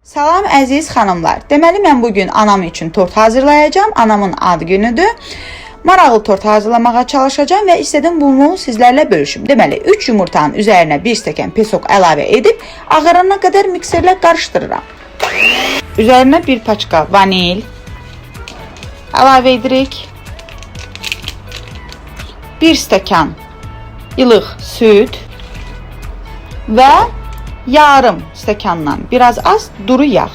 Salam əziz xanımlar. Deməli mən bu gün anam üçün tort hazırlayacağam. Anamın ad günüdür. Maraqlı tort hazırlamağa çalışacağam və istədim bunu sizlərlə bölüşüm. Deməli 3 yumurtanın üzərinə 1 stəkan pesok əlavə edib ağarana qədər mikserlə qarışdırıram. Üzərinə 1 paçka vanil əlavə edirik. 1 stəkan ilıq süd və yarım stəkandan biraz az duru yağ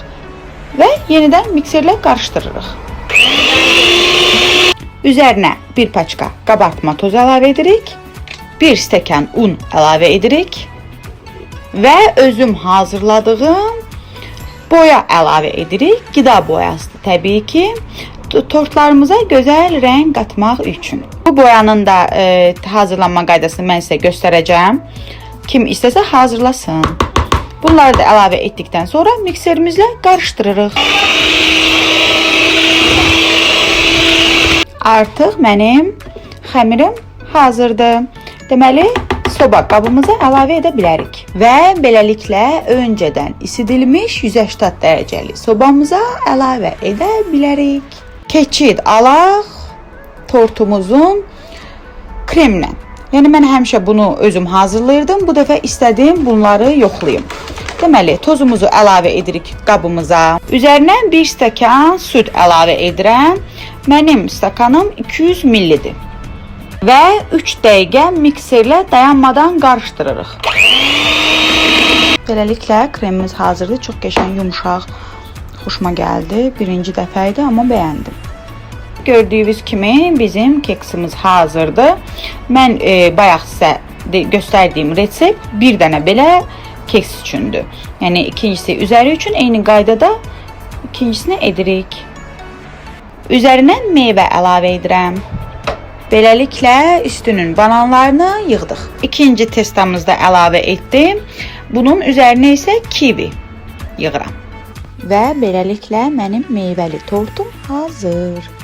və yenidən mikserlə qarışdırırıq. Üzərinə bir paçka qabartma tozu əlavə edirik. 1 stəkan un əlavə edirik və özüm hazırladığım boya əlavə edirik. Qida boyasıdır təbii ki. Tortlarımıza gözəl rəng qatmaq üçün. Bu boyanın da e, hazırlanma qaydasını mən sizə göstərəcəm. Kim istəsə hazırlasın. Bunları da əlavə etdikdən sonra mikserimizlə qarışdırırıq. Artıq mənim xəmirim hazırdır. Deməli, soba qabımıza əlavə edə bilərik və beləliklə öncədən isidilmiş 180 dərəcəli sobamıza əlavə edə bilərik. Keçid alaq tortumuzun kremlə. Yəni mən həmişə bunu özüm hazırlayırdım. Bu dəfə istədim bunları yoxlayım. Deməli, tozumuzu əlavə edirik qabımıza. Üzərinə 1 stəkan süd əlavə edirəm. Mənim stəkanım 200 millidir. Və 3 dəqiqə mikserlə dayanmadan qarışdırırıq. Beləliklə kremimiz hazırdır. Çox qəşəng, yumşaq, xoşuma gəldi. Birinci dəfə idi, amma bəyəndim. Gördüyünüz kimi bizim keksimiz hazırdır. Mən e, bayaq sizə göstərdiyim resept bir dənə belə keks üçündür. Yəni ikincisi üzəri üçün eyni qaydada ikincisini edirik. Üzərinə meyvə əlavə edirəm. Beləliklə üstünün bananlarını yığdıq. İkinci testamızda əlavə etdim. Bunun üzərinə isə kivi yığıram. Və beləliklə mənim meyvəli tortum hazır.